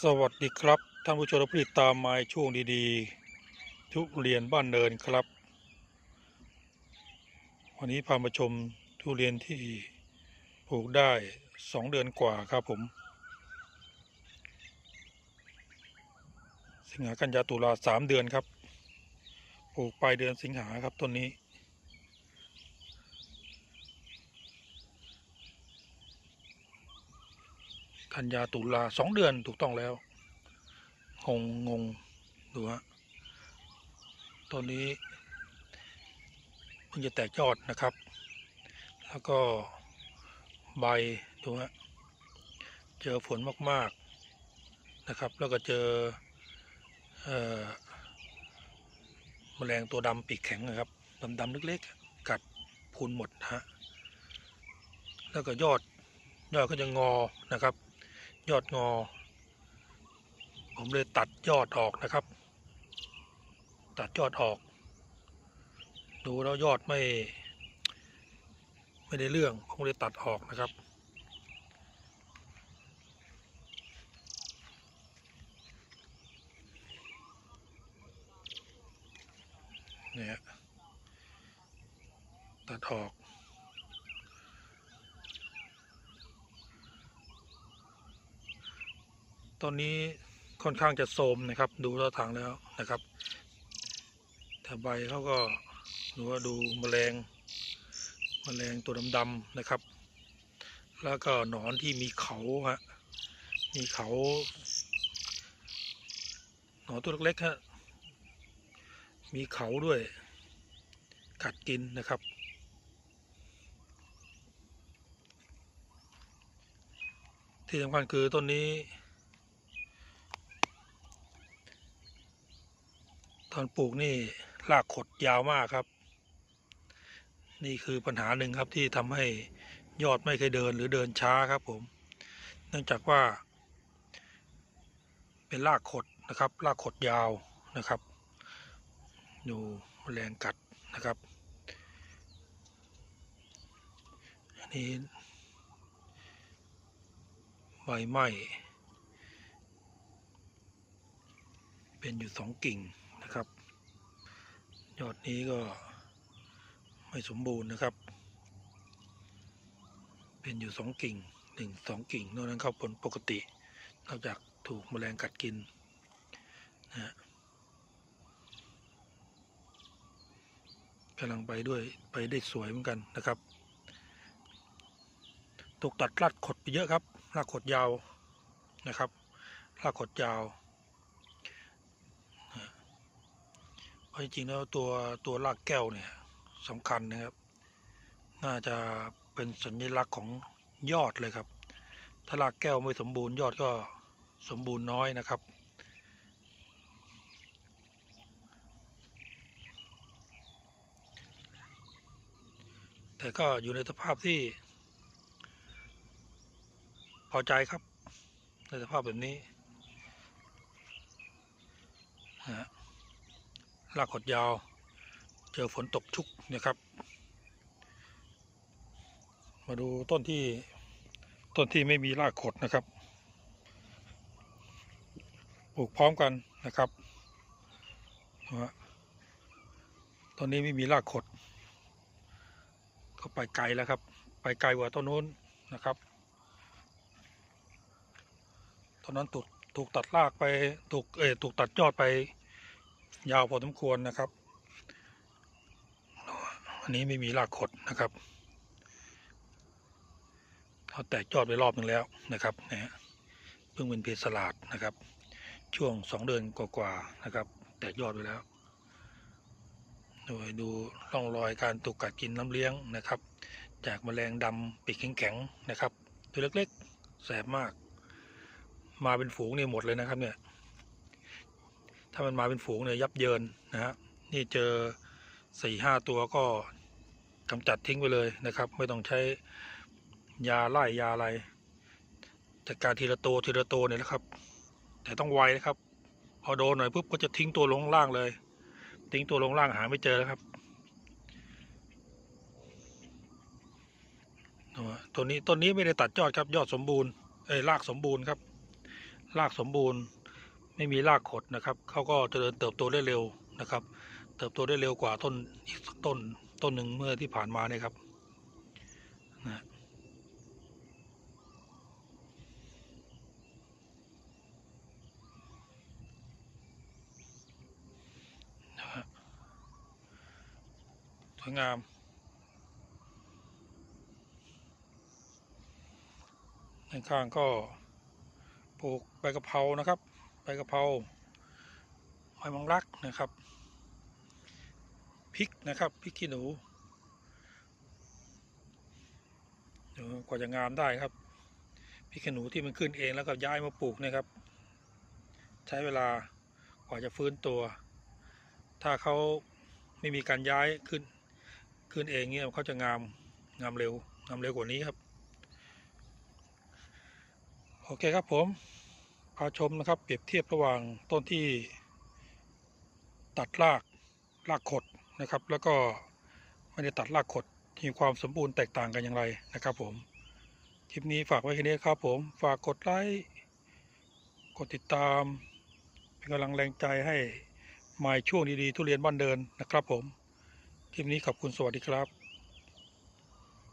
สวัสดีครับ ท่านผู้ชมและผู้ติดตามมาช่วงดีๆ ทุเรียนบ้านเนินครับ วันนี้พามาชมทุเรียนที่ปลูกได้สองเดือนกว่าครับผม สิงหากันยาตุลาสามเดือนครับ ปลูกปลายเดือนสิงหาครับต้นนี้ กันยาตุลาสองเดือนถูกต้องแล้ว งงงงดูฮะต้นนี้เพิ่งจะแตกยอดนะครับ แล้วก็ใบดูฮะเจอฝนมากๆนะครับ แล้วก็เจอเอ่อแมลงตัวดำปีกแข็งนะครับดำๆเล็กๆ กัดพุนหมดนะฮะแล้วก็ยอดยอดก็จะงอนะครับ ยอดงอ ผมเลยตัดยอดออกนะครับ ตัดยอดออก ดูแล้วยอดไม่ ไม่ได้เรื่องผมเลยตัดออกนะครับเนี่ยตัดออก ตอนนี้ค่อนข้างจะโทรมนะครับ ดูท่าทางแล้วนะครับแต่ใบเขาก็ดูว่าดูแมลงแมลงตัวดำๆนะครับ แล้วก็หนอนที่มีเขาฮะมีเขา หนอนตัวเล็กๆฮะมีเขาด้วย กัดกินนะครับที่สำคัญคือต้นนี้ ตอนปลูกนี่รากขดยาวมากครับ นี่คือปัญหาหนึ่งครับที่ทำให้ยอดไม่เคยเดินหรือเดินช้าครับผม เนื่องจากว่า เป็นรากขดนะครับรากขดยาวนะครับดูแมลงกัดนะครับอันนี้ใบไหม้เป็นอยู่สองกิ่ง ยอดนี้ก็ไม่สมบูรณ์นะครับ เป็นอยู่สองกิ่งหนึ่งสองกิ่งนอกนั้นเข้าผลปกติ นอกจากถูกแมลงกัดกินนะฮะกำลังไปด้วยไปได้สวยเหมือนกันนะครับ ถูกตัดรากขดไปเยอะครับรากขดยาวนะครับรากขดยาว เพราะจริงๆแล้วตัวตัวรากแก้วเนี่ยสำคัญนะครับ น่าจะเป็นสัญลักษณ์ของยอดเลยครับ ถ้ารากแก้วไม่สมบูรณ์ยอดก็สมบูรณ์น้อยนะครับแต่ก็อยู่ในสภาพที่ พอใจครับ ในสภาพแบบนี้นะฮะ รากขดยาว เจอฝนตกชุกนะครับ มาดูต้นที่ต้นที่ไม่มีรากขดนะครับ ปลูกพร้อมกันนะครับต้นนี้ไม่มีรากขด ก็ไปไกลแล้วครับ ไปไกลกว่าต้นนู้นนะครับต้นนั้นถูกถูกตัดรากไปถูกเออถูกตัดยอดไป ยาวพอสมควรนะครับ อันนี้ไม่มีรากขดนะครับเขาแตกยอดไปรอบหนึ่งแล้วนะครับนะฮะเพิ่งเป็นเพศสลาดนะครับ ช่วงสองเดือนกว่าๆนะครับ แตกยอดไปแล้ว โดยดูร่องรอยการถูกกัดกินน้ำเลี้ยงนะครับ จากแมลงดำปีกแข็งๆนะครับ ตัวเล็กๆ แสบมาก มาเป็นฝูงนี่หมดเลยนะครับเนี่ย ถ้ามันมาเป็นฝูงเนี่ยยับเยินนะฮะนี่เจอสี่ห้าตัวก็กำจัดทิ้งไปเลยนะครับ ไม่ต้องใช้ยาไล่ยาอะไรจัดการทีละตัวทีละตัวเนี่ยนะครับ แต่ต้องไวนะครับ พอโดนหน่อยปุ๊บก็จะทิ้งตัวลงล่างเลย ทิ้งตัวลงล่างหาไม่เจอแล้วครับ ตัวนี้ต้นนี้ไม่ได้ตัดยอดครับยอดสมบูรณ์เอ้ยรากสมบูรณ์ครับรากสมบูรณ์ ไม่มีรากขดนะครับเขาก็เจริญเติบโตได้เร็วนะครับ เติบโตได้เร็วกว่าต้นอีกต้นต้นหนึ่งเมื่อที่ผ่านมาเนี่ยครับนะสวยงามด้านข้างก็ปลูกใบกะเพรานะครับ ใบกะเพราหอยมังลักนะครับพริกนะครับพริกขี้หนูเดี๋ยวกว่าจะงามได้ครับพริกขี้หนูที่มันขึ้นเองแล้วก็ย้ายมาปลูกนะครับ ใช้เวลากว่าจะฟื้นตัว ถ้าเขาไม่มีการย้ายขึ้นขึ้นเองเนี่ยเขาจะงามงามเร็วงามเร็วกว่านี้ครับ โอเคครับผมาชมนะครับ เปรียบเทียบระหว่างต้นที่ตัดรากรากขดนะครับ แล้วก็ไม่ได้ตัดรากขดมีความสมบูรณ์แตกต่างกันอย่างไรนะครับ ผมคลิปนี้ฝากไว้แค่นี้ครับ ผมฝากกดไลค์กดติดตาม เป็นกำลังแรงใจให้มายช่วงดีๆทุเรียนบ้านเดินนะครับ ผมคลิปนี้ขอบคุณสวัสดีครับ